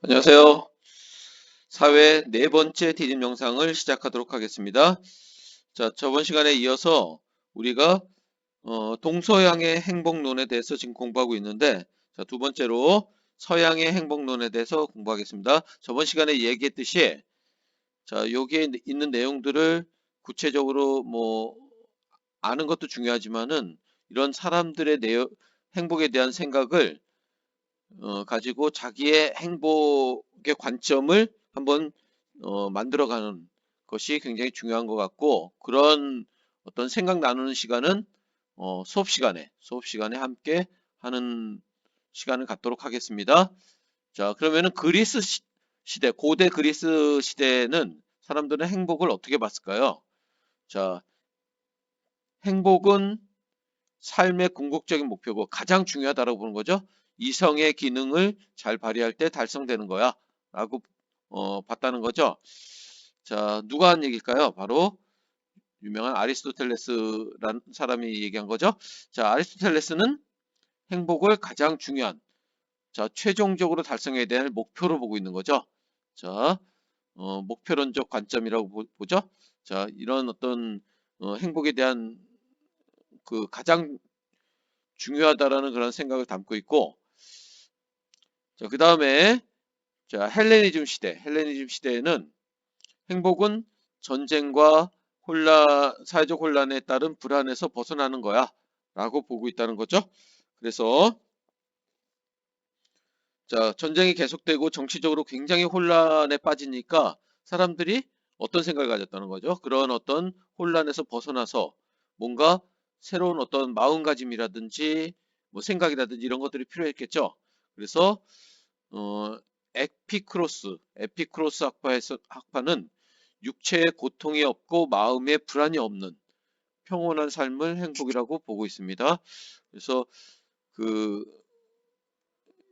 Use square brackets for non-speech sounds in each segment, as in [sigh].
안녕하세요. 사회 네 번째 디딤 영상을 시작하도록 하겠습니다. 자, 저번 시간에 이어서 우리가 어, 동서양의 행복론에 대해서 지금 공부하고 있는데 자, 두 번째로 서양의 행복론에 대해서 공부하겠습니다. 저번 시간에 얘기했듯이 자, 여기에 있는 내용들을 구체적으로 뭐 아는 것도 중요하지만은 이런 사람들의 내용, 행복에 대한 생각을 어, 가지고 자기의 행복의 관점을 한번 어, 만들어가는 것이 굉장히 중요한 것 같고 그런 어떤 생각 나누는 시간은 어, 수업 시간에 수업 시간에 함께 하는 시간을 갖도록 하겠습니다. 자 그러면은 그리스 시, 시대 고대 그리스 시대는 사람들은 행복을 어떻게 봤을까요? 자 행복은 삶의 궁극적인 목표고 가장 중요하다고 보는 거죠. 이성의 기능을 잘 발휘할 때 달성되는 거야 라고 어, 봤다는 거죠. 자 누가 한 얘기일까요? 바로 유명한 아리스토텔레스라는 사람이 얘기한 거죠. 자 아리스토텔레스는 행복을 가장 중요한 자 최종적으로 달성해야 될 목표로 보고 있는 거죠. 자 어, 목표론적 관점이라고 보, 죠자 이런 어떤 어, 행복에 대한 그 가장 중요하다라는 그런 생각을 담고 있고 자, 그 다음에 자, 헬레니즘 시대. 헬레니즘 시대에는 행복은 전쟁과 혼란, 사회적 혼란에 따른 불안에서 벗어나는 거야. 라고 보고 있다는 거죠. 그래서 자, 전쟁이 계속되고 정치적으로 굉장히 혼란에 빠지니까 사람들이 어떤 생각을 가졌다는 거죠. 그런 어떤 혼란에서 벗어나서 뭔가 새로운 어떤 마음가짐이라든지 뭐 생각이라든지 이런 것들이 필요했겠죠. 그래서 어, 에피크로스, 에피크로스 학파에서 학파는 육체의 고통이 없고 마음의 불안이 없는 평온한 삶을 행복이라고 보고 있습니다. 그래서 그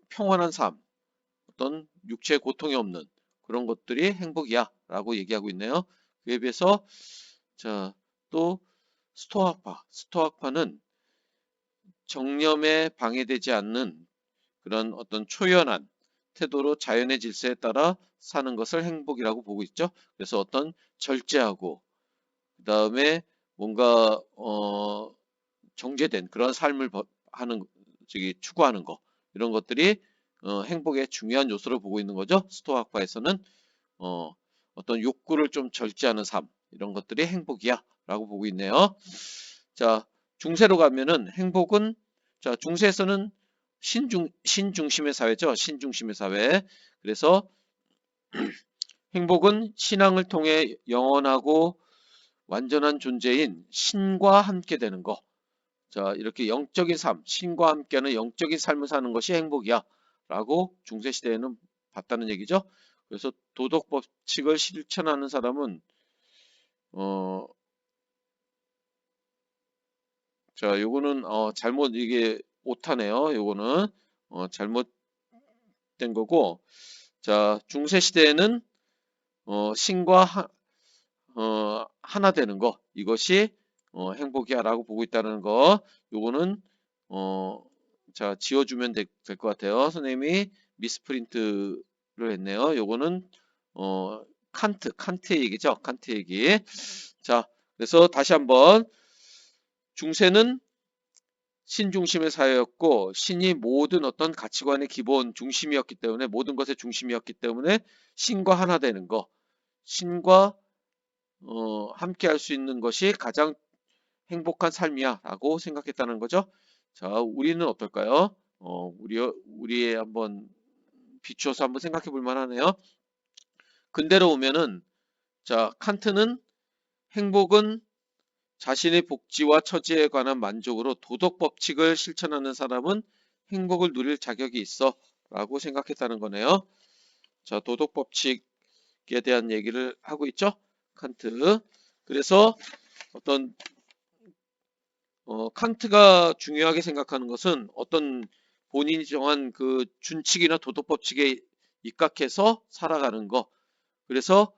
평온한 삶, 어떤 육체의 고통이 없는 그런 것들이 행복이야 라고 얘기하고 있네요. 그에 비해서 자, 또 스토아파, 스토아파는 정념에 방해되지 않는 그런 어떤 초연한 태도로 자연의 질서에 따라 사는 것을 행복이라고 보고 있죠. 그래서 어떤 절제하고 그 다음에 뭔가 어 정제된 그런 삶을 하는 저기 추구하는 거 이런 것들이 어 행복의 중요한 요소로 보고 있는 거죠. 스토아학파에서는 어 어떤 욕구를 좀 절제하는 삶 이런 것들이 행복이야 라고 보고 있네요. 자 중세로 가면은 행복은 자 중세에서는 신중, 신중심의 사회죠. 신중심의 사회. 그래서 [clears throat] 행복은 신앙을 통해 영원하고 완전한 존재인 신과 함께 되는 거. 자, 이렇게 영적인 삶, 신과 함께하는 영적인 삶을 사는 것이 행복이야. 라고 중세시대에는 봤다는 얘기죠. 그래서 도덕 법칙을 실천하는 사람은, 어, 자, 요거는, 어, 잘못, 이게 오타네요. 요거는 어, 잘못된 거고 자 중세 시대에는 어, 신과 하, 어, 하나 되는 거 이것이 어, 행복이야라고 보고 있다는 거 요거는 어, 자 지워주면 될 것 같아요. 선생님이 미스프린트를 했네요. 요거는 어, 칸트 칸트의 얘기죠. 칸트 얘기. 자 그래서 다시 한번 중세는 신중심의 사회였고 신이 모든 어떤 가치관의 기본 중심이었기 때문에 모든 것의 중심이었기 때문에 신과 하나 되는 거 신과 어, 함께 할 수 있는 것이 가장 행복한 삶이야 라고 생각했다는 거죠. 자 우리는 어떨까요? 어, 우리, 우리의 한번 비추어서 한번 생각해 볼 만하네요. 근대로 오면은 자 칸트는 행복은 자신의 복지와 처지에 관한 만족으로 도덕 법칙을 실천하는 사람은 행복을 누릴 자격이 있어 라고 생각했다는 거네요. 자, 도덕 법칙에 대한 얘기를 하고 있죠. 칸트. 그래서 어떤 어, 칸트가 중요하게 생각하는 것은 어떤 본인이 정한 그 준칙이나 도덕 법칙에 입각해서 살아가는 거. 그래서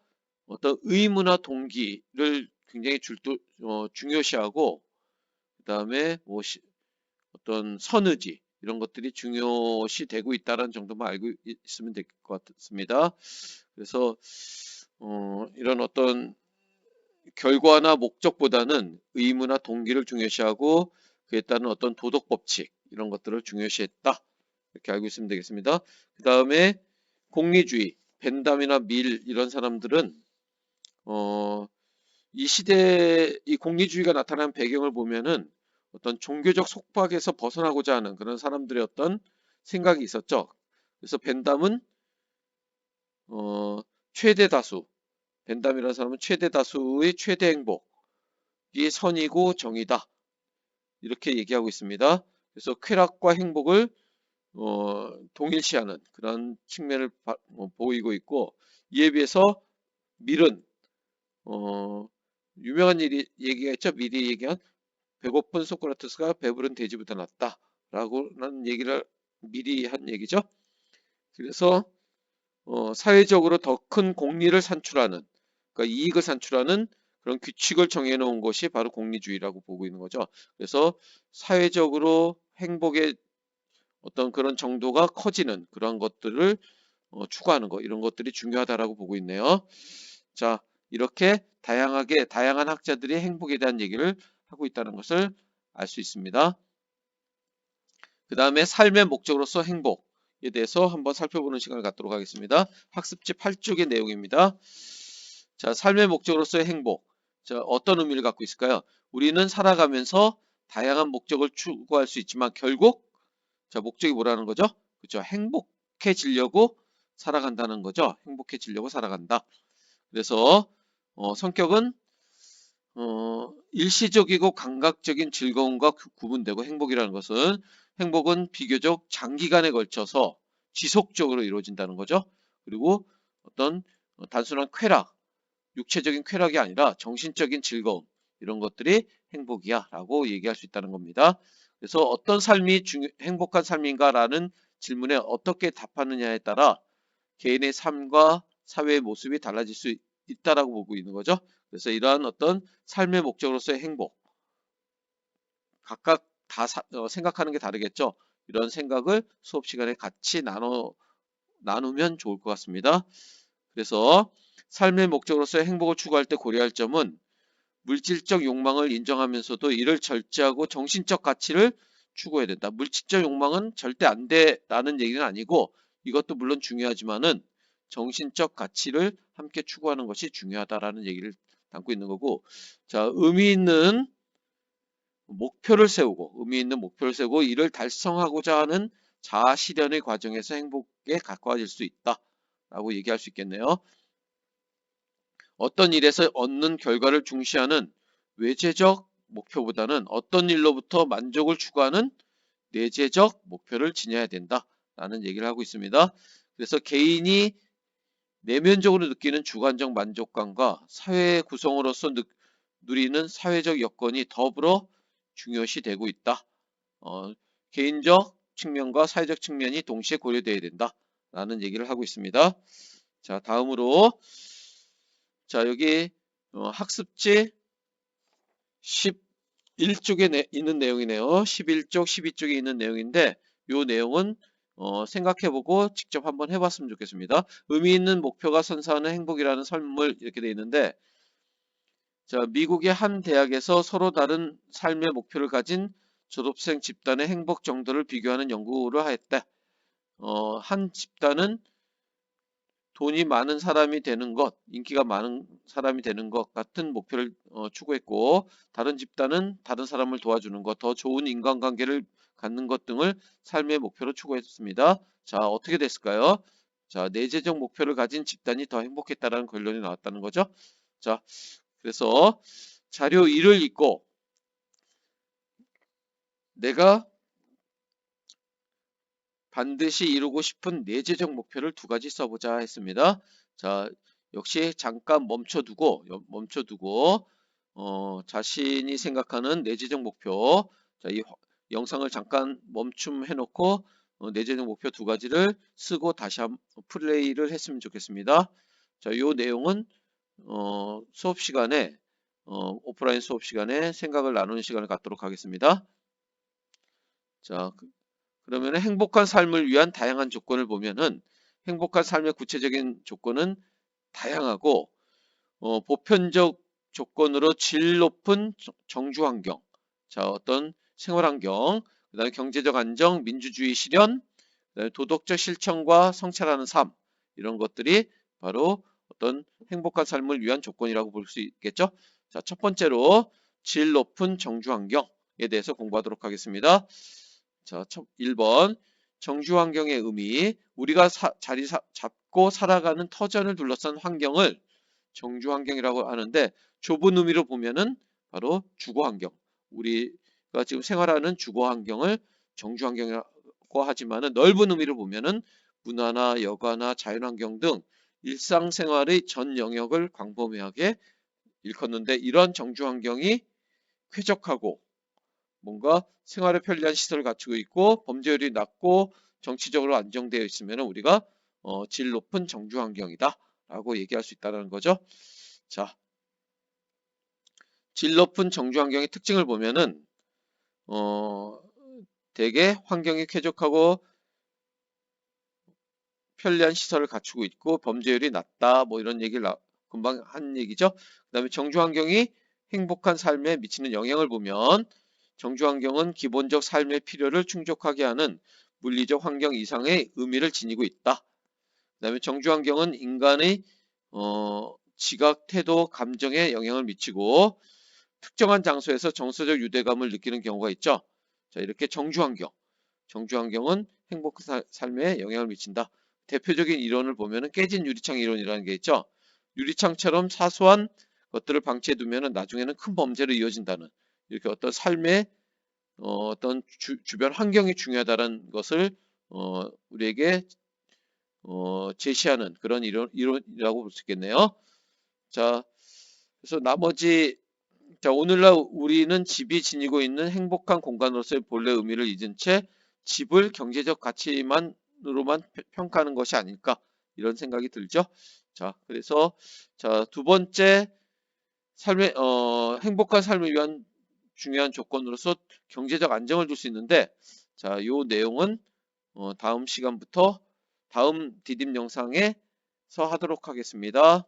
어떤 의무나 동기를 굉장히 줄도, 어, 중요시하고 그 다음에 뭐 시, 어떤 선의지 이런 것들이 중요시 되고 있다는 정도만 알고 있으면 될 것 같습니다. 그래서 어, 이런 어떤 결과나 목적보다는 의무나 동기를 중요시하고 그에 따른 어떤 도덕 법칙 이런 것들을 중요시했다. 이렇게 알고 있으면 되겠습니다. 그 다음에 공리주의, 벤담이나 밀 이런 사람들은 어, 이 시대 이 공리주의가 나타난 배경을 보면은 어떤 종교적 속박에서 벗어나고자 하는 그런 사람들의 어떤 생각이 있었죠. 그래서 벤담은 어, 최대 다수, 벤담이라는 사람은 최대 다수의 최대 행복이 선이고 정의다. 이렇게 얘기하고 있습니다. 그래서 쾌락과 행복을 어, 동일시하는 그런 측면을 바, 어, 보이고 있고 이에 비해서 밀은 어, 유명한 일이 얘기가 있죠. 미리 얘기한 배고픈 소크라테스가 배부른 돼지보다 낫다 라고는 얘기를 미리 한 얘기죠. 그래서 어, 사회적으로 더 큰 공리를 산출하는 그러니까 이익을 산출하는 그런 규칙을 정해놓은 것이 바로 공리주의라고 보고 있는 거죠. 그래서 사회적으로 행복의 어떤 그런 정도가 커지는 그런 것들을 어, 추구하는 것 이런 것들이 중요하다라고 보고 있네요. 자 이렇게 다양하게 다양한 학자들이 행복에 대한 얘기를 하고 있다는 것을 알 수 있습니다. 그 다음에 삶의 목적으로서 행복에 대해서 한번 살펴보는 시간을 갖도록 하겠습니다. 학습지 8쪽의 내용입니다. 자, 삶의 목적으로서의 행복. 자, 어떤 의미를 갖고 있을까요? 우리는 살아가면서 다양한 목적을 추구할 수 있지만 결국 자, 목적이 뭐라는 거죠? 그죠? 행복해지려고 살아간다는 거죠. 행복해지려고 살아간다. 그래서 어, 성격은 어, 일시적이고 감각적인 즐거움과 구- 구분되고 행복이라는 것은 행복은 비교적 장기간에 걸쳐서 지속적으로 이루어진다는 거죠. 그리고 어떤 어, 단순한 쾌락, 육체적인 쾌락이 아니라 정신적인 즐거움 이런 것들이 행복이야 라고 얘기할 수 있다는 겁니다. 그래서 어떤 삶이 중요- 행복한 삶인가 라는 질문에 어떻게 답하느냐에 따라 개인의 삶과 사회의 모습이 달라질 수 있다라고 보고 있는 거죠. 그래서 이러한 어떤 삶의 목적으로서의 행복 각각 다 사- 어, 생각하는 게 다르겠죠. 이런 생각을 수업 시간에 같이 나눠 나누면 좋을 것 같습니다. 그래서 삶의 목적으로서의 행복을 추구할 때 고려할 점은 물질적 욕망을 인정하면서도 이를 절제하고 정신적 가치를 추구해야 된다. 물질적 욕망은 절대 안 돼라는 얘기는 아니고 이것도 물론 중요하지만은 정신적 가치를 함께 추구하는 것이 중요하다라는 얘기를 담고 있는 거고 자 의미 있는 목표를 세우고 의미 있는 목표를 세우고 이를 달성하고자 하는 자아 실현의 과정에서 행복에 가까워질 수 있다 라고 얘기할 수 있겠네요. 어떤 일에서 얻는 결과를 중시하는 외재적 목표보다는 어떤 일로부터 만족을 추구하는 내재적 목표를 지녀야 된다 라는 얘기를 하고 있습니다. 그래서 개인이 내면적으로 느끼는 주관적 만족감과 사회 구성으로서 느, 누리는 사회적 여건이 더불어 중요시 되고 있다. 어, 개인적 측면과 사회적 측면이 동시에 고려되어야 된다 라는 얘기를 하고 있습니다. 자, 다음으로 자, 여기 어, 학습지 11쪽에 내, 있는 내용이네요. 11쪽, 12쪽에 있는 내용인데 이 내용은 어, 생각해보고 직접 한번 해봤으면 좋겠습니다. 의미 있는 목표가 선사하는 행복이라는 설문 이렇게 되어 있는데 자, 미국의 한 대학에서 서로 다른 삶의 목표를 가진 졸업생 집단의 행복 정도를 비교하는 연구를 하였다. 어, 한 집단은 돈이 많은 사람이 되는 것, 인기가 많은 사람이 되는 것 같은 목표를 어, 추구했고 다른 집단은 다른 사람을 도와주는 것, 더 좋은 인간관계를 갖는 것 등을 삶의 목표로 추구했습니다. 자, 어떻게 됐을까요? 자, 내재적 목표를 가진 집단이 더 행복했다라는 결론이 나왔다는 거죠. 자, 그래서 자료 1을 읽고 내가 반드시 이루고 싶은 내재적 목표를 두 가지 써보자 했습니다. 자, 역시 잠깐 멈춰두고 멈춰두고 어, 자신이 생각하는 내재적 목표 자, 이 영상을 잠깐 멈춤 해 놓고 어, 내재적 목표 두 가지를 쓰고 다시 한 플레이를 했으면 좋겠습니다. 자, 이 내용은 어, 수업 시간에 어, 오프라인 수업 시간에 생각을 나누는 시간을 갖도록 하겠습니다. 자, 그, 그러면 행복한 삶을 위한 다양한 조건을 보면은 행복한 삶의 구체적인 조건은 다양하고 어, 보편적 조건으로 질 높은 정- 정주 환경, 자 어떤 생활 환경, 그다음에 경제적 안정, 민주주의 실현, 그다음에 도덕적 실천과 성찰하는 삶 이런 것들이 바로 어떤 행복한 삶을 위한 조건이라고 볼 수 있겠죠. 자, 첫 번째로 질 높은 정주 환경에 대해서 공부하도록 하겠습니다. 자, 첫 1번 정주 환경의 의미 우리가 사- 자리 사- 잡고 살아가는 터전을 둘러싼 환경을 정주 환경이라고 하는데 좁은 의미로 보면은 바로 주거 환경. 우리 가 지금 생활하는 주거 환경을 정주 환경이라고 하지만은 넓은 의미로 보면은 문화나 여가나 자연 환경 등 일상생활의 전 영역을 광범위하게 일컫는데 이런 정주 환경이 쾌적하고 뭔가 생활에 편리한 시설을 갖추고 있고 범죄율이 낮고 정치적으로 안정되어 있으면 우리가 어, 질 높은 정주 환경이다 라고 얘기할 수 있다는 거죠. 자, 질 높은 정주 환경의 특징을 보면은 어, 대개 환경이 쾌적하고 편리한 시설을 갖추고 있고 범죄율이 낮다 뭐 이런 얘기를 나- 금방 한 얘기죠. 그 다음에 정주 환경이 행복한 삶에 미치는 영향을 보면 정주 환경은 기본적 삶의 필요를 충족하게 하는 물리적 환경 이상의 의미를 지니고 있다. 그 다음에 정주 환경은 인간의 어, 지각, 태도, 감정에 영향을 미치고 특정한 장소에서 정서적 유대감을 느끼는 경우가 있죠. 자, 이렇게 정주 환경. 정주 환경은 행복한 사- 삶에 영향을 미친다. 대표적인 이론을 보면은 깨진 유리창 이론이라는 게 있죠. 유리창처럼 사소한 것들을 방치해 두면은 나중에는 큰 범죄로 이어진다는 이렇게 어떤 삶의 어, 어떤 주, 주변 환경이 중요하다는 것을 어, 우리에게 어, 제시하는 그런 이론, 이론이라고 볼 수 있겠네요. 자, 그래서 나머지 자, 오늘날 우리는 집이 지니고 있는 행복한 공간으로서의 본래 의미를 잊은 채 집을 경제적 가치만으로만 평- 평가하는 것이 아닐까 이런 생각이 들죠. 자, 그래서 자, 두 번째 삶의 어, 행복한 삶을 위한 중요한 조건으로서 경제적 안정을 줄 수 있는데 자, 요 내용은 어, 다음 시간부터 다음 디딤 영상에서 하도록 하겠습니다.